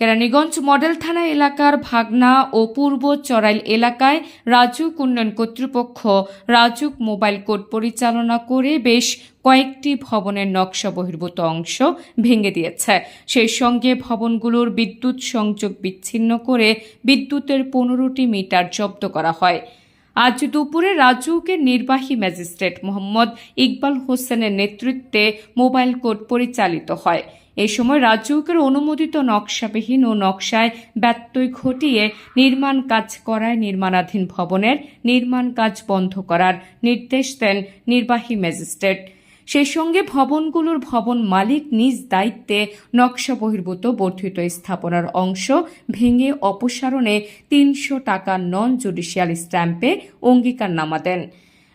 Keraniganj model থানা এলাকার ভাগনা ও পূর্ব চড়াইল এলাকায় রাজুক উন্নয়ন কর্তৃপক্ষ রাজুক মোবাইল কোড পরিচালনা করে বেশ কয়েকটি ভবনের নকশা বহির্ভূত অংশ ভেঙে দিয়েছে। সেই সঙ্গে ভবনগুলোর বিদ্যুৎ সংযোগ বিচ্ছিন্ন করে বিদ্যুতের পনেরোটি মিটার জব্দ করা হয়। আজ দুপুরে রাজউকের নির্বাহী ম্যাজিস্ট্রেট মোহাম্মদ ইকবাল হোসেনের নেতৃত্বে মোবাইল কোর্ট পরিচালিত হয়। এ সময় রাজউকের অনুমোদিত নকশাবিহীন ও নকশায় ব্যত্যয় ঘটিয়ে নির্মাণ কাজ করায় নির্মাণাধীন ভবনের নির্মাণ কাজ বন্ধ করার নির্দেশ দেন নির্বাহী ম্যাজিস্ট্রেট। সেই সঙ্গে ভবনগুলোর ভবন মালিক নিজ দায়িত্বে নকশা বহির্ভূত বর্ধিত স্থাপনার অংশ ভেঙে অপসারণে তিনশো টাকা নন জুডিশিয়াল স্ট্যাম্পে অঙ্গীকার নামা দেন।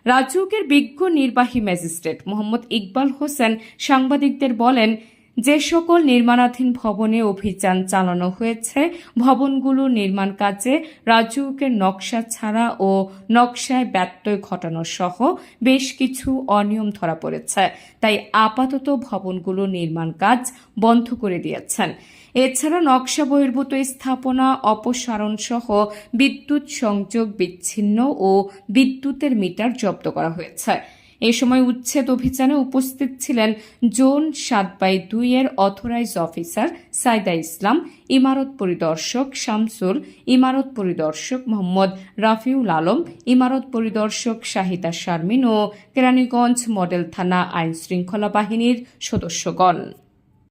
রাজউকের বিজ্ঞ নির্বাহী ম্যাজিস্ট্রেট মোহাম্মদ ইকবাল হোসেন সাংবাদিকদের বলেন যে সকল নির্মাণাধীন ভবনে অভিযান চালানো হয়েছে ভবনগুলো নির্মাণ কাজে রাজউকের নকশা ছাড়া ও নকশায় ব্যত্যয় ঘটানো সহ বেশ কিছু অনিয়ম ধরা পড়েছে। তাই আপাতত ভবনগুলো নির্মাণ কাজ বন্ধ করে দিয়েছেন। এছাড়া নকশা বহির্ভূত স্থাপনা, অপসারণ সহ বিদ্যুৎ সংযোগ বিচ্ছিন্ন ও বিদ্যুতের মিটার জব্দ করা হয়েছে। এ সময় উচ্ছেদ অভিযানে উপস্থিত ছিলেন জোন সাত বাই দুই এর অথরাইজ অফিসার সাইদা ইসলাম, ইমারত পরিদর্শক শামসুল, ইমারত পরিদর্শক মোহাম্মদ রাফিউল আলম, ইমারত পরিদর্শক শাহিদা শারমিন ও কেরানীগঞ্জ মডেল থানা আইন শৃঙ্খলা বাহিনীর সদস্যগণ।